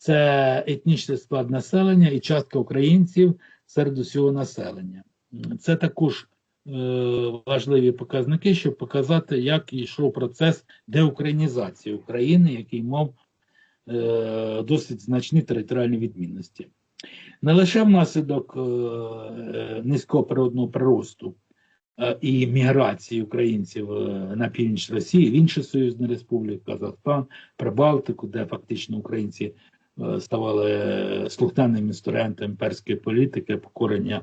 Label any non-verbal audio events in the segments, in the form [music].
це етнічний склад населення і частка українців серед усього населення. Це також е, важливі показники, щоб показати, як йшов процес деукраїнізації України, який мав е, досить значні територіальні відмінності. Не лише внаслідок е, низького природного приросту е, і міграції українців е, на північ Росії, в інші союзні республіки, Казахстан, Прибалтику, де фактично українці ставали слухняним інструментом імперської політики, покорення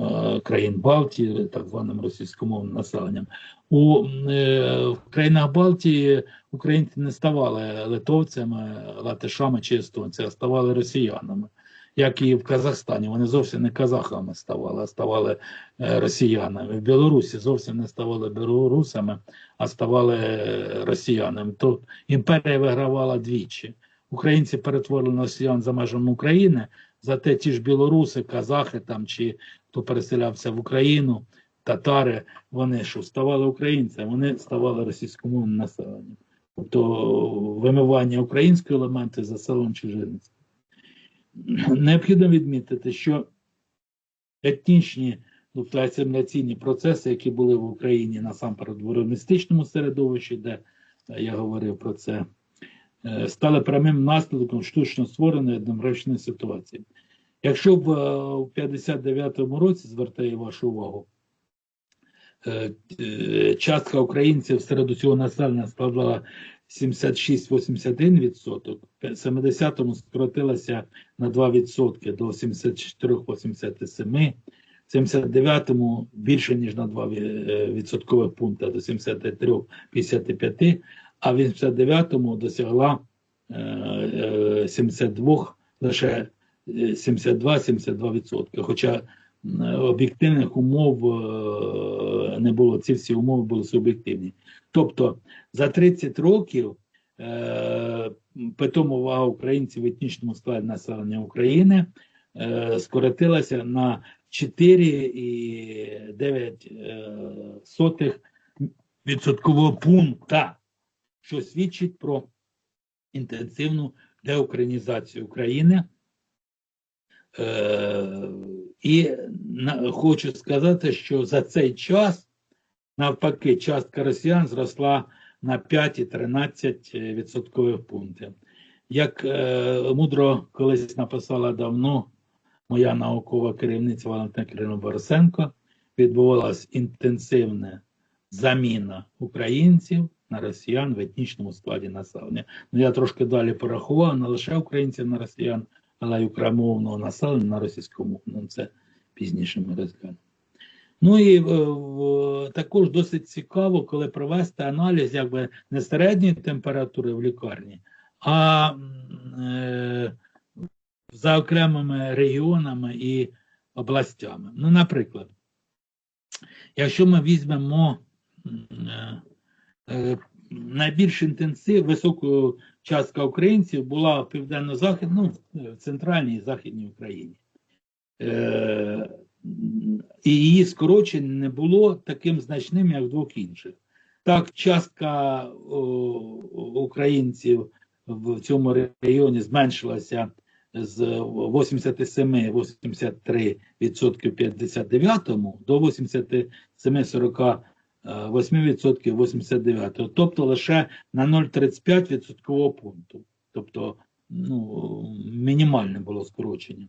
е, країн Балтії, так званим російськомовним населенням. У е, країнах Балтії українці не ставали литовцями, латишами чи естонцями, а ставали росіянами. Як і в Казахстані, вони зовсім не казахами ставали, а ставали е, росіянами. В Білорусі зовсім не ставали білорусами, а ставали е, росіянами. То імперія вигравала двічі. Українці перетворили росіян за межами України, зате ті ж білоруси, казахи там чи хто переселявся в Україну, татари, вони що ставали українцями, вони ставали російськомовним населенням. Тобто вимивання українського елементу заселення чужинців. Необхідно відмітити, що етнічні тобто асиміляційні процеси, які були в Україні насамперед в урбаністичному середовищі, де я говорив про це, стали прямим наслідком штучно створеної демографічної ситуації. Якщо в е, у 59-му році звертаю вашу увагу, е, е, частка українців серед усього населення складала 76-81%, в 70-му скоротилася на 2% до 74-87%, в 79-му більше ніж на 2 е, відсоткових пункти до 73-55%, а в 89-му досягла е, е, 72 лише е, 72-72%. Хоча об'єктивних умов е, не було, ці всі умови були суб'єктивні. Тобто за 30 років е, питома увага українців в етнічному складі населення України е, скоротилася на 4,9 відсоткового пункта, що свідчить про інтенсивну деукраїнізацію України. Е, і хочу сказати, що за цей час, навпаки, частка росіян зросла на 5,13 відсоткових пунктів. Як е, мудро колись написала давно моя наукова керівниця Валентина Кирилівна Борисенко, відбувалася інтенсивна заміна українців на росіян в етнічному складі населення. Ну я трошки далі порахував не лише українців на росіян, але й україномовного населення на російському. Ну, це пізніше ми розглянемо. Ну і е, також досить цікаво, коли провести аналіз якби не середньої температури в лікарні, а е, за окремими регіонами і областями. Ну, наприклад, якщо ми візьмемо е, Е, найбільш інтенсив, висока частка українців була в південно-західному, в центральній і західній Україні. Е, і її скорочення не було таким значним, як в двох інших. Так, частка українців в цьому регіоні зменшилася з 87-83% в 59-му до 87-40% 8% 89-го, тобто лише на 0,35 відсоткового пункту, тобто ну, мінімальне було скорочення.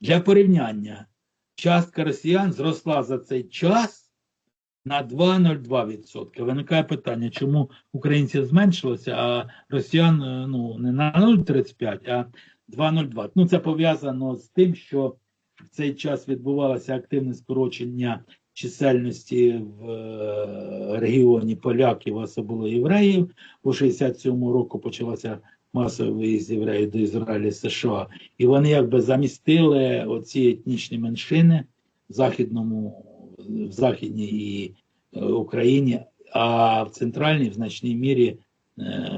Для порівняння, частка росіян зросла за цей час на 2,02%. Виникає питання, чому українців зменшилося, а росіян е, ну, не на 0,35, а 2,02. Ну, це пов'язано з тим, що в цей час відбувалося активне скорочення чисельності в е, регіоні поляків, особливо євреїв. У 67-му року почалася масовий виїзд євреїв до Ізраїлю США. І вони якби замістили оці етнічні меншини в західному, в західній і е, Україні, а в центральній в значній мірі, е,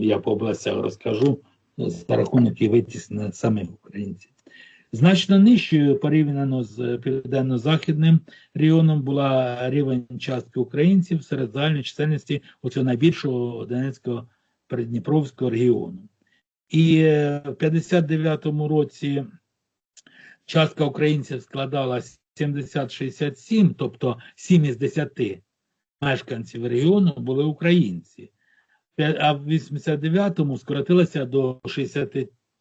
я по областях розкажу, за рахунок і витіснення самих українців. Значно нижчою порівняно з південно-західним регіоном була рівень частки українців серед загальної чисельності оцього найбільшого Донецького Придніпровського регіону. І е, в 59-му році частка українців складала 70-67, тобто 7 із 10 мешканців регіону були українці. А в 89-му скоротилося до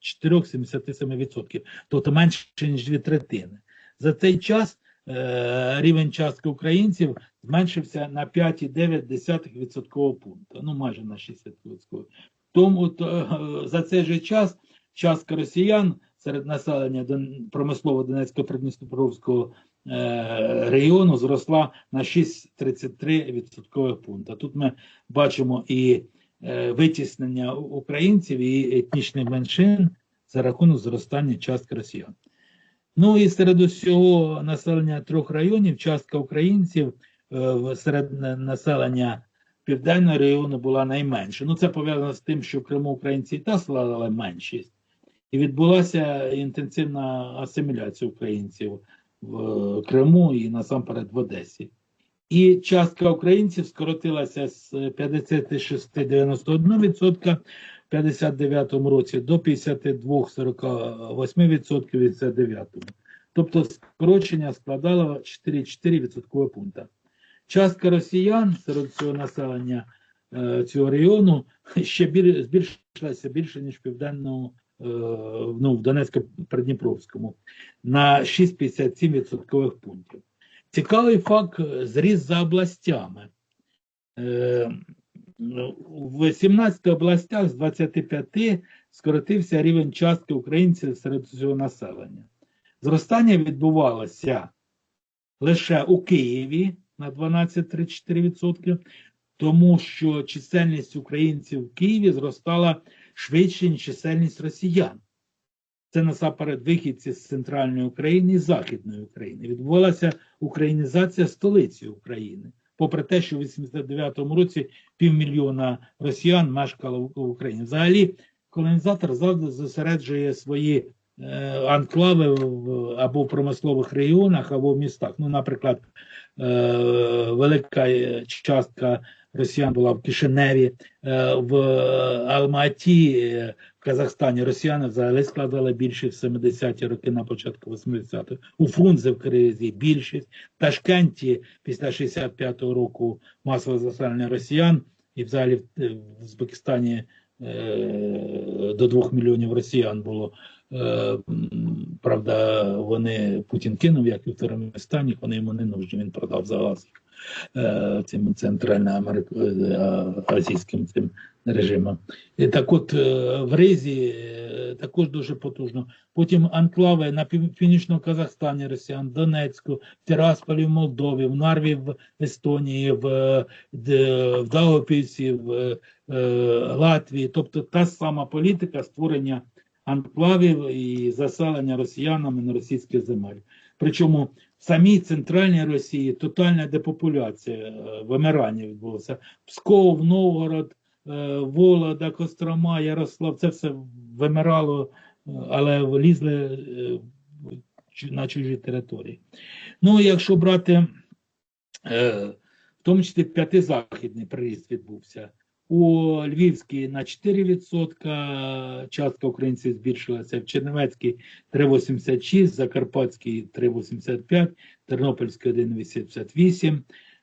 64-77%, тобто менше, ніж дві третини. За цей час е, рівень частки українців зменшився на 5,9 відсоткового пункту, ну майже на 60 відсоткових. Тому то, е, за цей же час частка росіян серед населення промислово Донецького Придністровського е, регіону зросла на 6,33 відсоткових пункта. Тут ми бачимо і витіснення українців і етнічних меншин за рахунок зростання частки росіян. Ну і серед усього населення трьох районів частка українців е, серед населення південного району була найменша. Ну це пов'язано з тим, що в Криму українці і та складали меншість, і відбулася інтенсивна асиміляція українців в Криму і насамперед в Одесі. І частка українців скоротилася з 56,91% в 59-му році до 52,48% в 59-му. Тобто скорочення складало 4,4 відсоткових пункта. Частка росіян серед цього населення е, цього регіону ще біль, збільшилася більше, ніж в південному, е, ну, в Донецько-Придніпровському, на 6,57 відсоткових пунктів. Цікавий факт е, зріс за областями. Е, в 17 областях з 25 скоротився рівень частки українців серед цього населення. Зростання відбувалося лише у Києві на 12,34%, тому що чисельність українців в Києві зростала швидше, ніж чисельність росіян. Це насамперед вихідці з центральної України і Західної України. Відбувалася українізація столиці України. Попри те, що в 89-му році півмільйона росіян мешкало в Україні. Взагалі, колонізатор завжди зосереджує свої е, анклави в, або в промислових регіонах, або в містах. Ну, наприклад, е, велика частка росіян була в Кишиневі, е, в Алматі, е, Казахстані росіяни взагалі складали більшість в 70-ті роки на початку 80-х. У Фрунзе в Киргизії більшість. В Ташкенті після 65-го року масове заселення росіян і взагалі в, в Узбекистані е, до 2 мільйонів росіян було. Е, правда, вони Путін кинув, як і в Туркменстані, вони йому не нужні, він продав за газ е, цим центральноазійським цим режимом. І так от е, в Ризі е, також дуже потужно. Потім анклави на північному Казахстані, Росіян, Донецьку, Тирасполі в Молдові, в Нарві в Естонії, в, е, в Даугавпілсі, в е, е, Латвії. Тобто та сама політика створення анклавів і заселення росіянами на російські земель. Причому в самій центральній Росії тотальна депопуляція, е, вимирання відбулося. Псков, Новгород, е, Волода, Кострома, Ярослав, це все вимирало, е, але влізли на чужі території. Ну, якщо брати, в тому числі п'ятизахідний приріст відбувся. У Львівській на 4% частка українців збільшилася, в Чернівецькій 3,86, Закарпатській 3,85, Тернопільській 1,88,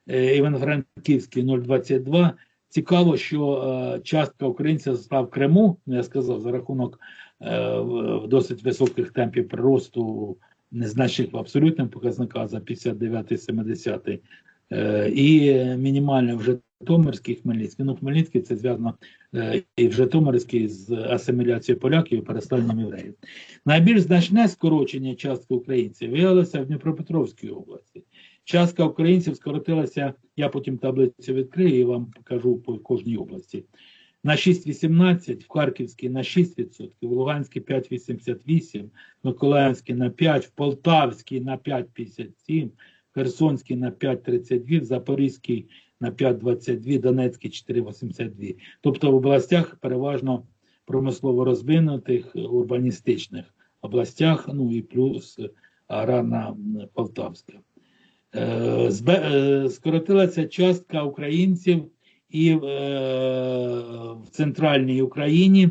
е, Івано-Франківській 0,22. Цікаво, що е, частка українців зросла в Криму, ну, я сказав, за рахунок е, досить високих темпів приросту, незначних в абсолютному показниках за 59-70 е, і мінімально в Житомирській, Хмельницькій. Ну, Хмельницький це зв'язано е, і в Житомирській з асиміляцією поляків і переселенням євреїв. Найбільш значне скорочення частки українців виявилося в Дніпропетровській області. Частка українців скоротилася, я потім таблицю відкрию і вам покажу по кожній області. На 6,18, в Харківській на 6%, в Луганській 5,88, в Миколаївській на 5, в Полтавській на 5,57, в Херсонській на 5,32, в Запорізькій на 5,22, Донецькій 4,82. Тобто в областях переважно промислово розвинутих, урбаністичних областях, ну і плюс аграрна Полтавська. Е, е, Скоротилася частка українців і е, в центральній Україні.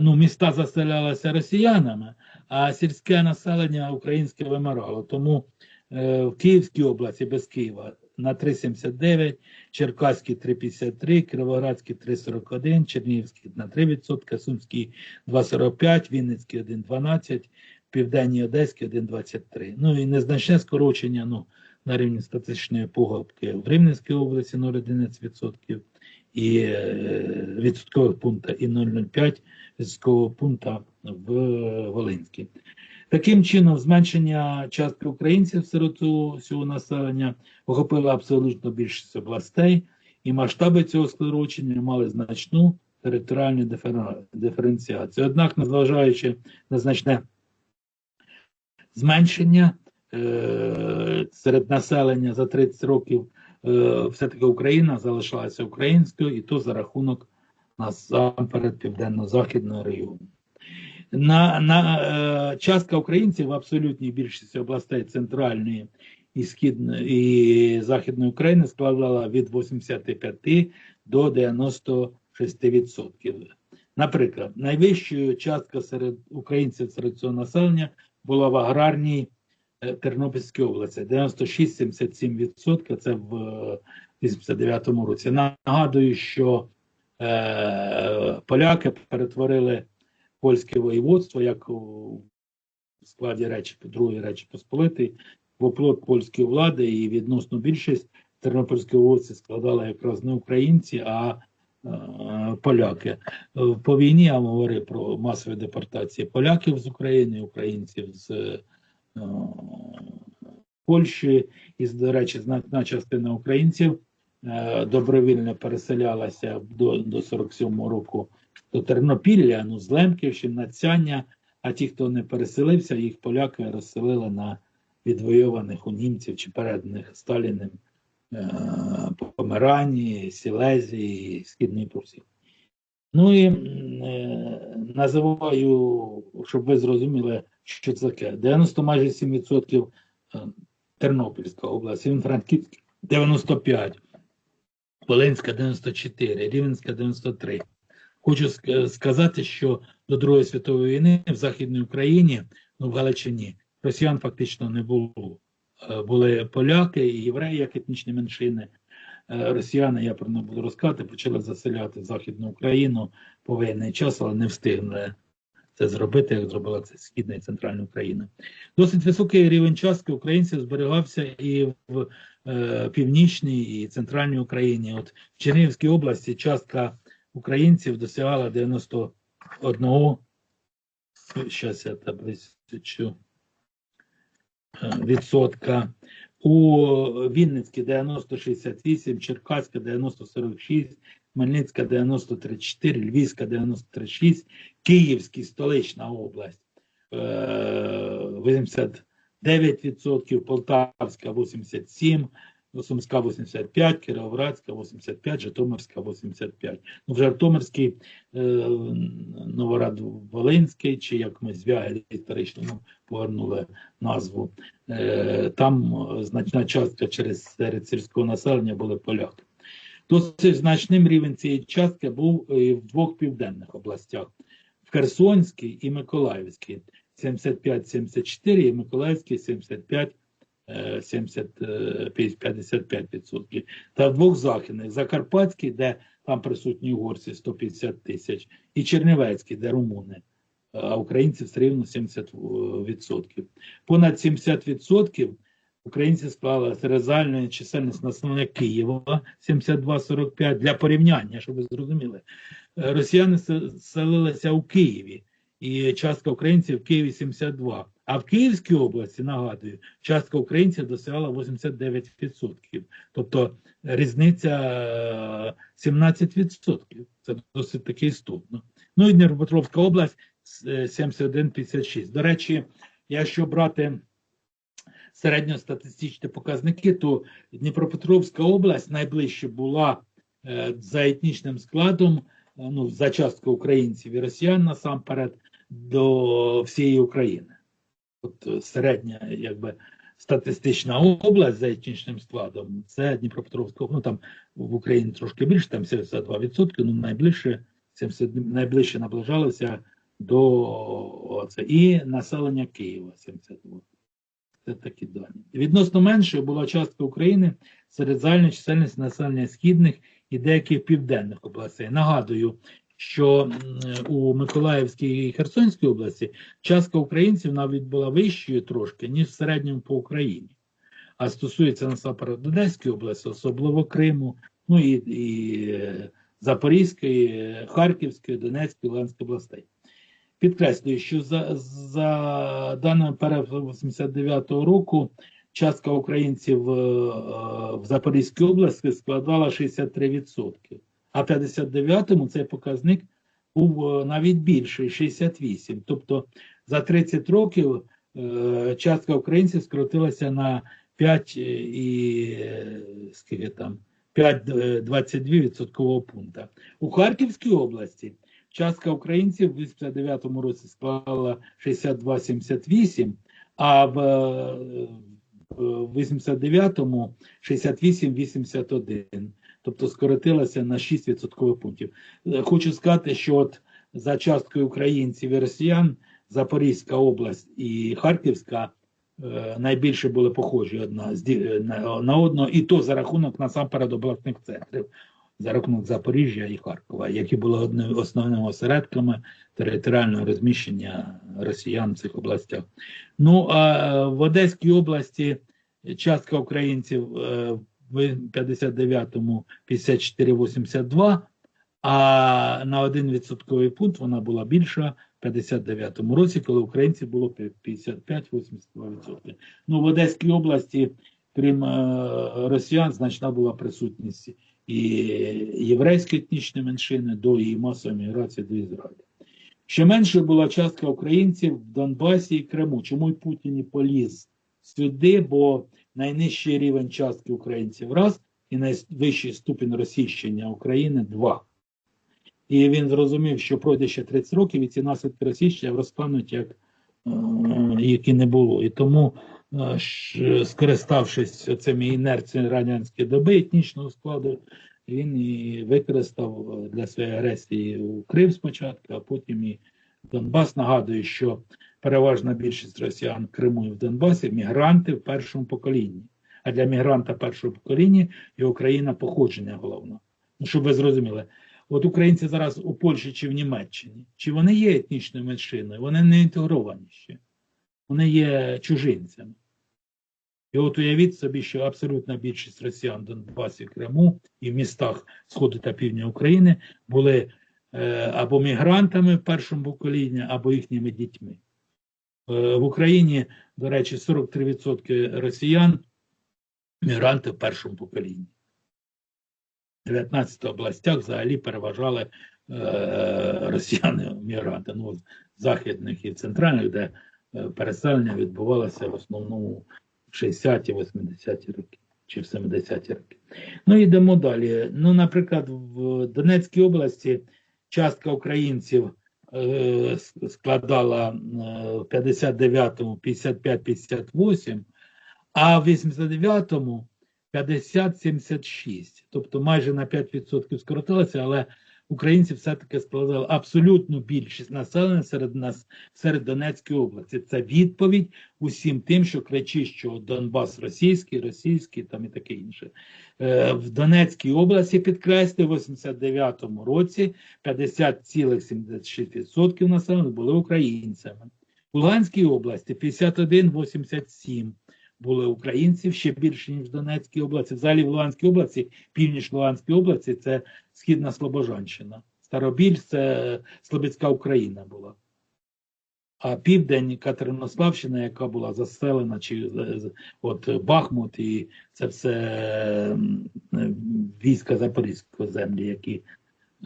ну, міста заселялися росіянами, а сільське населення українське вимирало. Тому е, в Київській області без Києва на 3,79, Черкаський 3,53, Кіровоградський 3,41, Чернігівський на 3%, Сумський 2,45, Вінницький 1,12, Південній Одеський 1,23. Ну і незначне скорочення ну, на рівні статистичної погибки в Рівненській області 0,11% і е, відсоткових пункта і 0,05 відсоткового пункта в Волинській. Таким чином, зменшення частки українців серед усього населення охопило абсолютно більшість областей, і масштаби цього скорочення мали значну територіальну диференціацію. Однак, незважаючи на значне зменшення е, серед населення за 30 років, е, все-таки Україна залишалася українською, і то за рахунок насамперед південно-західного регіону. На, на е, частка українців в абсолютній більшості областей центральної і східної і західної України складала від 85 до 96%. Наприклад, найвищою частка серед українців серед цього населення була в аграрній е, Тернопільській області 96-77%. Це в е, 89-му році. Нагадую, що е, поляки перетворили польське воєводство як у складі речі Другої Речі Посполитої в оплот польської влади, і відносно більшість Тернопільської області складали якраз не українці, а е, поляки. По війні я говорив про масові депортації поляків з України, українців з е, Польщі, і, до речі, значна частина українців е, добровільно переселялася до, до 47-го року до Тернопілля, ну, з Лемківщини, Нацяння, а ті, хто не переселився, їх поляки розселили на відвоюваних у німців чи переданих Сталіним е, Померанії, Сілезії, Східної Прусії. Ну і е, називаю, щоб ви зрозуміли, що це таке. 90 майже 7% е, Тернопільська область, Івано-Франківська 95, Волинська 94, Рівненська 93. Хочу сказати, що до Другої світової війни в Західній Україні, ну в Галичині, росіян фактично не було. Е, Були поляки і євреї, як етнічні меншини. Е, Росіяни, я про не буду розказати, почали заселяти Західну Україну по воєнний час, але не встигли це зробити, як зробила це Східна і Центральна Україна. Досить високий рівень частки українців зберігався і в е, північній і центральній Україні. От в Чернігівській області частка українців досягала 91 щас я таблицю е, відсотка. У Вінницькій 90-68, Черкаська 90-46, Хмельницька 90-34, Львівська 90-36, Київський столична область е, 89%, Полтавська 87%, Сумська 85, Кіровоградська 85, Житомирська 85. Ну, в Житомирській е, Новорад Волинський, чи як ми звяги історично ну, повернули назву, е, там е, значна частка через серед сільського населення були поляки. Досить значним рівень цієї частки був і в двох південних областях: в Херсонській і Миколаївській 75-74, і Миколаївській 75 е, 70, е, 55%. Та в двох західних Закарпатський, де там присутні угорці 150 тисяч, і Чернівецький, де румуни, а українців все рівно 70%. Понад 70% українці склали серед чисельності населення Києва 72-45 для порівняння, щоб ви зрозуміли. Росіяни селилися у Києві, і частка українців в Києві 72. А в Київській області, нагадую, частка українців досягала 89%. Тобто різниця е, 17%. Це досить таки істотно. Ну і Дніпропетровська область е, 71,56. До речі, якщо брати середньостатистичні показники, то Дніпропетровська область найближче була е, за етнічним складом, е, ну, за частку українців і росіян насамперед до всієї України. От е, середня, якби статистична область за етнічним складом це Дніпропетровська, ну там в Україні трошки більше, там 72%, ну найближче 70, найближче наближалося до оце, і населення Києва 72. Це такі дані. Відносно меншою була частка України серед загальної чисельності населення східних і деяких південних областей. Нагадую, що у Миколаївській і Херсонській області частка українців навіть була вищою трошки, ніж в середньому по Україні. А стосується насамперед Одеської області, особливо Криму, ну і, і е, Запорізької, Харківської, Донецької, Луганської областей. Підкреслюю, що за, за даними перепису 89-го року частка українців е, е, в Запорізькій області складала 63%, а в 59-му цей показник був е, навіть більший 68%. Тобто за 30 років е, частка українців скоротилася на 5 і е, скільки там 5,22 відсоткового пункта. У Харківській області частка українців в 89-му році склала 62,78, а в 89-му 68,81. Тобто скоротилася на 6 відсоткових пунктів. Е, Хочу сказати, що от за часткою українців і росіян Запорізька область і Харківська е, найбільше були похожі одна е, на, на одного, і то за рахунок насамперед обласних центрів, за рахунок Запоріжжя і Харкова, які були одними основними осередками територіального розміщення росіян в цих областях. Ну а е, в Одеській області частка українців е, в 59-му 54,82, а на один відсотковий пункт вона була більша в 59-му році, коли українців було 55-82%. Ну, в Одеській області, крім е, росіян, значна була присутність і єврейської етнічної меншини до її масової міграції до Ізраїлю. Ще менше була частка українців в Донбасі і Криму. Чому й Путін і поліз сюди? Бо найнижчий рівень частки українців раз і найвищий ступінь російщення України два. І він зрозумів, що пройде ще 30 років, і ці наслідки російщення розтануть, як е, які не було. І тому, е, скориставшись цими інерціями радянської доби етнічного складу, він і використав для своєї агресії Крим спочатку, а потім і Донбас. Нагадую, що переважна більшість росіян в Криму і в Донбасі мігранти в першому поколінні. А для мігранта першого покоління і Україна походження головне. Ну, щоб ви зрозуміли, от українці зараз у Польщі чи в Німеччині, чи вони є етнічною меншиною, вони не інтегровані ще, вони є чужинцями. І от уявіть собі, що абсолютна більшість росіян в Донбасі, Криму і в містах Сходу та Півдня України були або мігрантами в першому поколінні, або їхніми дітьми. Е, в Україні, до речі, 43% росіян мігранти в першому поколінні. В 19 областях взагалі переважали е, росіяни [laughs] мігранти. Ну, західних і центральних, де е, переселення відбувалося в основному в 60-ті, 80-ті роки чи в 70-ті роки. Ну йдемо далі. Ну, наприклад, в Донецькій області частка українців е, складала в 59-му 55-58, а в 89-му 50-76. Тобто майже на 5% скоротилося, але українці все-таки складали абсолютну більшість населення серед нас серед Донецької області. Це відповідь усім тим, що кричить, що Донбас російський, російський там і таке інше. Е, В Донецькій області підкреслюю, в 89-му році 50,76% населення були українцями. В Луганській області 51,87% були українців ще більше, ніж в Донецькій області. Взагалі в Луганській області, північ Луганської області це Східна Слобожанщина. Старобіль це Слобідська Україна була. А південь Катеринославщина, яка була заселена, чи е, з- от Бахмут, і це все е, війська Запорізької землі, які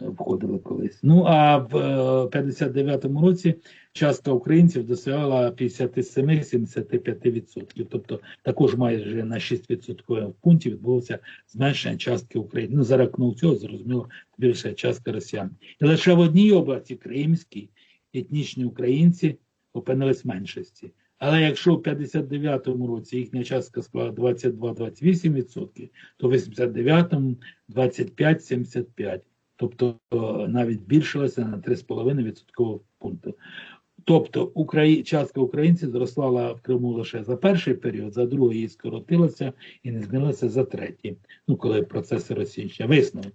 е, входили колись. Ну а в е, 59-му році частка українців досягала 57-75%. Тобто також майже на 6% пунктів відбулося зменшення частки України. Ну, за рахунок цього, зрозуміло, більша частка росіян. І лише в одній області, Кримській, етнічні українці опинились в меншості. Але якщо в 59-му році їхня частка склала 22-28%, то в 89-му 25-75%. тобто е, навіть збільшилася на 3,5 відсоткового пункту. Тобто Украї... частка українців зросла в Криму лише за перший період, за другий її скоротилася і не змінилася за третій, ну коли процеси розсіяння. Висновок.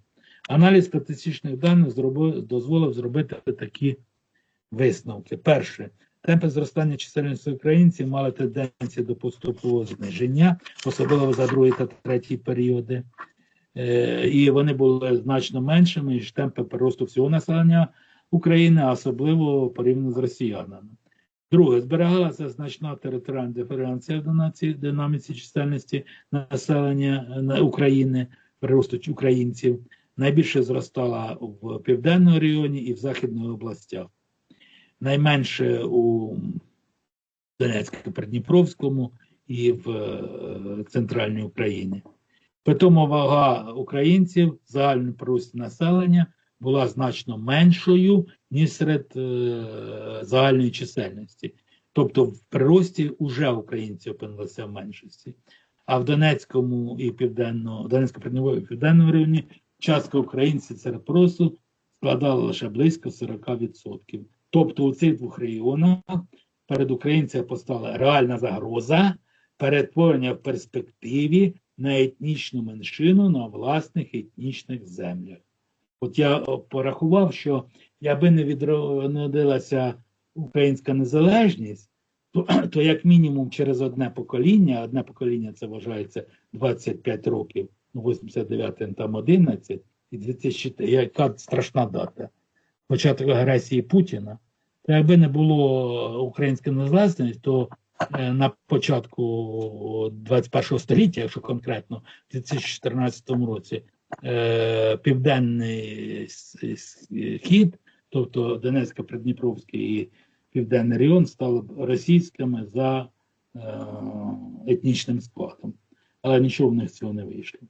Аналіз статистичних даних зробив, дозволив зробити такі висновки. Перше, темпи зростання чисельності українців мали тенденцію до поступового зниження, особливо за другий та третій періоди. Е, і вони були значно меншими, ніж темпи приросту всього населення України, особливо порівняно з росіянами. Друге, зберігалася значна територіальна диференція в динаміці, чисельності населення е, України, приросту українців. Найбільше зростала в південному районі і в західних областях. Найменше у Донецько-Придніпровському і в е, центральній Україні. Питома вага українців в загальному прирості населення була значно меншою, ніж серед е, загальної чисельності. Тобто в прирості вже українці опинилися в меншості. А в Донецькому і південно, Донецько-Придніпровському і південному районі частка українців серед приросту складала лише близько 40%. Тобто у цих двох регіонах перед українцями постала реальна загроза перетворення в перспективі на етнічну меншину на власних етнічних землях. От я порахував, що якби не відродилася українська незалежність, то, [clears throat] то як мінімум через одне покоління, одне покоління це вважається 25 років, ну 89 там 11, і 2004, яка страшна дата, початок агресії Путіна. То якби не було української незалежності, то е, на початку 21 століття, якщо конкретно, в 2014 році, е, південний схід, тобто Донецька, Придніпровський і Південний район, стали російськими за е, етнічним складом. Але нічого в них цього не вийшло.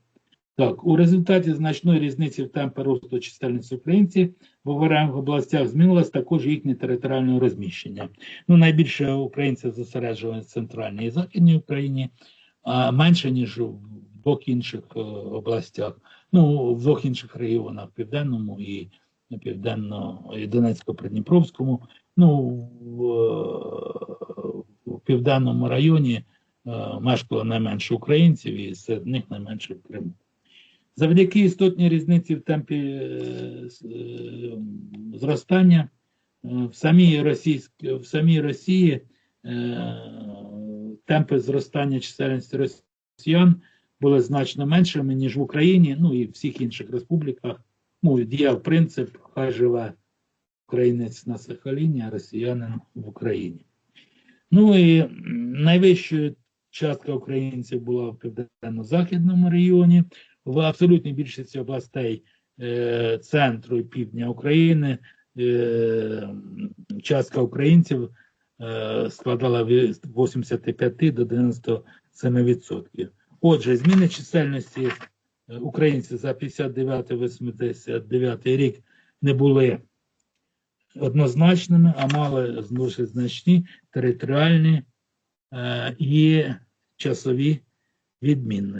Так, у результаті значної різниці в темпі росту чисельності українців в окремих областях змінилось також їхнє територіальне розміщення. Ну, найбільше українців зосереджувалися в центральній і західній Україні, а менше, ніж в двох інших е, областях. Ну, в двох інших регіонах південному і південно і Донецько-Придніпровському. Ну, в, е, в південному районі е, мешкало найменше українців, і серед них найменше в Криму. Завдяки істотній різниці в темпі е, зростання в самій в самій Росії темпи зростання чисельності росіян були значно меншими, ніж в Україні, ну і в всіх інших республіках. Ну, діяв принцип, хай живе українець на Сахаліні, а росіянин в Україні. Ну і найвищою частка українців була в південно-західному регіоні, в абсолютній більшості областей е, центру і півдня України е, частка українців е, складала від 85 до 97%. Отже, зміни чисельності е, українців за 59-89 рік не були однозначними, а мали дуже значні територіальні е, і часові відмінності.